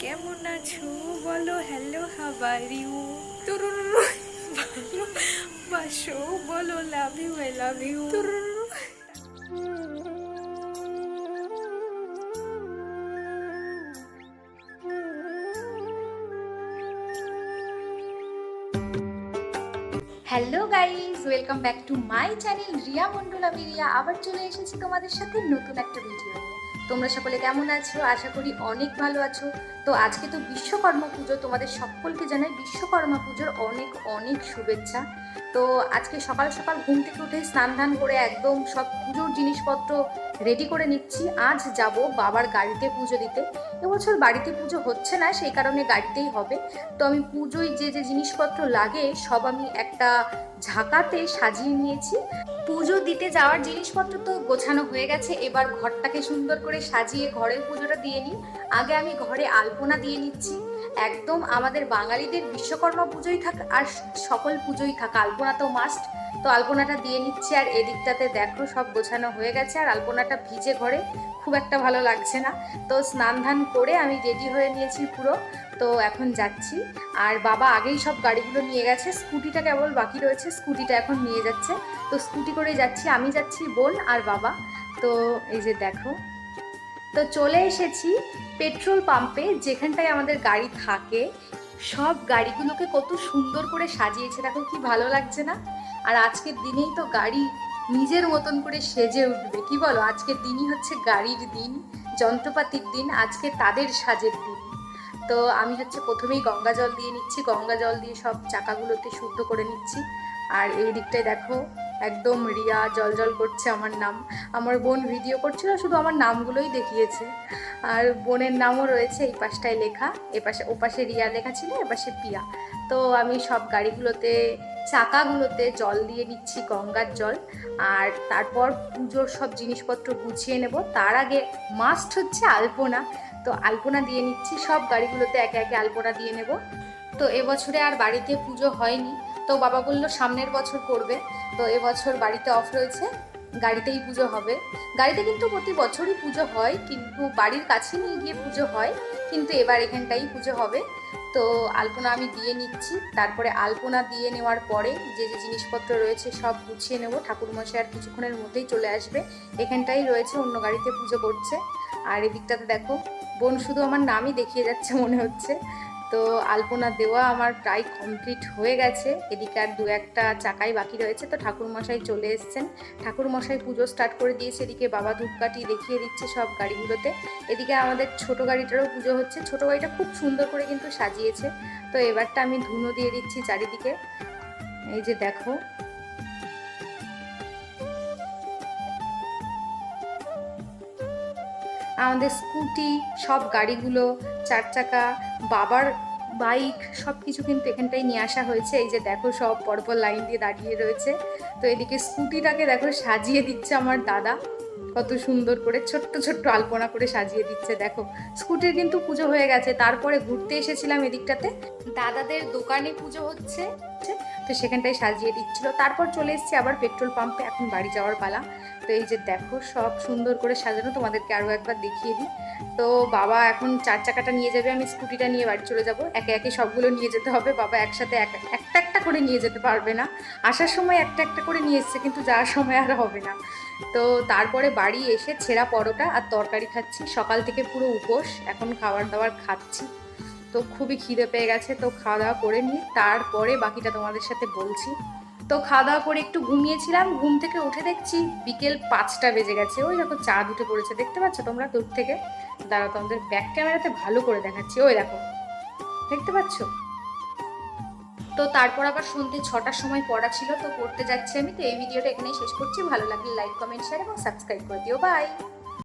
কেমন আছো? বলো হ্যালো হাবার ইউ ভালো বাসো বলো love you I love you hello guys welcome back to my channel Riya Mondal আমি রিয়া আবার চলে এসেছি তোমাদের সাথে নতুন একটা ভিডিও নিয়ে। তোমরা সকলে কেমন আছো? আশা করি অনেক ভালো আছো। তো আজকে তো বিশ্বকর্মা পুজো, তোমাদের সকলকে জানাই বিশ্বকর্মা পুজোর অনেক অনেক শুভেচ্ছা। তো আজকে সকাল সকাল ঘুম থেকে উঠে স্নান ধান করে একদম সব পুজোর জিনিসপত্র রেডি করে নিচ্ছি। আজ যাব বাবার গাড়িতে পুজো দিতে। এবছর বাড়িতে পুজো হচ্ছে না, সেই কারণে গাড়িতেই হবে। তো আমি পুজোয় যে যে জিনিসপত্র লাগে সব আমি একটা ঝাঁকাতে সাজিয়ে নিয়েছি। পুজো দিতে যাওয়ার জিনিসপত্র তো গোছানো হয়ে গেছে। এবার ঘরটাকে সুন্দর করে সাজিয়ে ঘরের পুজোটা দিয়ে নিই। আগে আমি ঘরে আলপনা দিয়ে নিচ্ছি। একদম আমাদের বাঙালিদের বিশ্বকর্মা পুজোই থাক আর সকল পুজোই থাক, আলপনা তো মাস্ট তো আলপনাটা দিয়ে নিচ্ছি আর এদিকটাতে দেখো সব গোছানো হয়ে গেছে আর আলপনাটা ভিজে ঘরে। খুব একটা ভালো লাগছে না। তো স্নান ধান করে আমি রেডি হয়ে নিয়েছি পুরো। তো এখন যাচ্ছি। আর বাবা আগেই সব গাড়িগুলো নিয়ে গেছে। স্কুটিটা কেবল বাকি রয়েছে, স্কুটিটা এখন নিয়ে যাচ্ছে। তো স্কুটি করে যাচ্ছি, আমি যাচ্ছি বোন আর বাবা। তো এই যে দেখো। তো চলে এসেছি পেট্রোল পাম্পে, যেখানটায় আমাদের গাড়ি থাকে। সব গাড়িগুলোকে কত সুন্দর করে সাজিয়েছে। দেখো কি ভালো লাগছে না? আর আজকের দিনেই তো গাড়ি নিজের মতন করে সেজে উঠবে। কি বলো? আজকের দিনই হচ্ছে গাড়ির দিন, যন্ত্রপাতির দিন, আজকে তাদের সাজের দিন। তো আমি হচ্ছে প্রথমেই গঙ্গা জল দিয়ে নিচ্ছি, গঙ্গা জল দিয়ে সব চাকাগুলোতে শুদ্ধ করে নিচ্ছি। আর এই দিকটায় দেখো, একদম রিয়া জল জল করছে আমার নাম। আমার বোন ভিডিও করছিল, শুধু আমার নামগুলোই দেখিয়েছে। আর বোনের নামও রয়েছে, এই পাশটায় লেখা এপাশে ওপাশে রিয়া লেখা ছিল এপাশে পিয়া। তো আমি সব গাড়িগুলোতে, চাকাগুলোতে জল দিয়ে নিচ্ছি গঙ্গার জল। আর তারপর পুজোর সব জিনিসপত্র গুছিয়ে নেব। তার আগে মাস্ট হচ্ছে আলপনা। তো আলপনা দিয়ে নিচ্ছি। সব গাড়িগুলোতে একে একে আলপনা দিয়ে নেব। তো এবছরে আর বাড়িতে পুজো হয়নি। তো বাবা বলল সামনের বছর করবে। তো এবছর বাড়িতে অফ রয়েছে। গাড়িতেই পুজো হবে। গাড়িতে কিন্তু প্রতি বছরই পুজো হয়, কিন্তু বাড়ির কাছে নিয়ে গিয়ে পুজো হয়। কিন্তু এবার এখানটাই পুজো হবে। তো আলপনা আমি দিয়ে নিচ্ছি। তারপরে আলপনা দিয়ে নেওয়ার পরে যে যে জিনিসপত্র রয়েছে সব গুছিয়ে নেব। ঠাকুরমশাই আর কিছুক্ষণের মধ্যেই চলে আসবে। এখানটাই রয়েছে, অন্য গাড়িতে পুজো করছে। আর এদিকটাতে দেখো বোন শুধু আমার নামই দেখিয়ে যাচ্ছে মনে হচ্ছে। তো আলপনা দেওয়া আমার প্রায় কমপ্লিট হয়ে গেছে। এদিকে আর দু একটা চাকাই বাকি রয়েছে। তো ঠাকুরমশাই চলে এসছেন। ঠাকুরমশাই পুজো স্টার্ট করে দিয়েছে। এদিকে বাবা ধূপকাঠি দেখিয়ে দিচ্ছে সব গাড়িগুলোতে। এদিকে আমাদের ছোট গাড়িটারও পুজো হচ্ছে। ছোট গাড়িটা খুব সুন্দর করে কিন্তু সাজিয়েছে। তো এবারটা আমি ধুনো দিয়ে দিচ্ছি চারিদিকে। এই যে দেখো আমাদের স্কুটি, সব গাড়িগুলো, চার চাকা, বাবার বাইক, সব কিছু কিন্তু এখানটাই নিয়ে আসা হয়েছে। এই যে দেখো সব পরপর লাইন দিয়ে দাঁড়িয়ে রয়েছে। তো এদিকে স্কুটিটাকে দেখো সাজিয়ে দিচ্ছে আমার দাদা। কত সুন্দর করে, ছোট্ট ছোট্ট আলপনা করে সাজিয়ে দিচ্ছে, দেখো। স্কুটির কিন্তু পুজো হয়ে গেছে। তারপরে ঘুরতে এসেছিলাম এদিকটাতে। দাদাদের দোকানে পুজো হচ্ছে। তো সেখানটায় সাজিয়ে দিচ্ছিল। তারপর চলে এসেছি আবার পেট্রোল পাম্পে, এখন বাড়ি যাওয়ার পালা। তো এই যে দেখো, সব সুন্দর করে সাজানো, তোমাদেরকে আরও একবার দেখিয়ে দিই। তো বাবা এখন চার চাকাটা নিয়ে যাবে, আমি স্কুটিটা নিয়ে বাড়ি চলে যাব। একে একে সবগুলো নিয়ে যেতে হবে, বাবা একসাথে এক, একটা একটা করে নিয়ে যেতে পারবে না। আসার সময় একটা একটা করে নিয়ে এসছে, কিন্তু যাওয়ার সময় আর হবে না। তো তারপরে বাড়ি এসে ছেঁড়া পরোটা আর তরকারি খাচ্ছি। সকাল থেকে পুরো উপোস, এখন খাবার দাবার খাচ্ছি। তো খুবই খিদে পেয়ে গেছে, তো খাওয়া দাওয়া করে নিই। তারপরে বাকিটা তোমাদের সাথে বলছি। তো খাওয়া দাওয়া করে একটু ঘুমিয়েছিলাম, ঘুম থেকে উঠে দেখছি বিকেল পাঁচটা বেজে গেছে। ওই দেখো চাঁদ উঠে পড়েছে দেখতে পাচ্ছ তোমরা? দূর থেকে। দাঁড়াও, তোমাদের ব্যাক ক্যামেরাতে ভালো করে দেখাচ্ছি। ওই দেখো, দেখতে পাচ্ছ? তো তারপর আবার সন্ধ্যে ছটার সময় পড়া ছিল, তো পড়তে যাচ্ছি আমি। তো এই ভিডিওটা এখানেই শেষ করছি। ভালো লাগলে লাইক কমেন্ট শেয়ার এবং সাবস্ক্রাইব করে দিও। বাই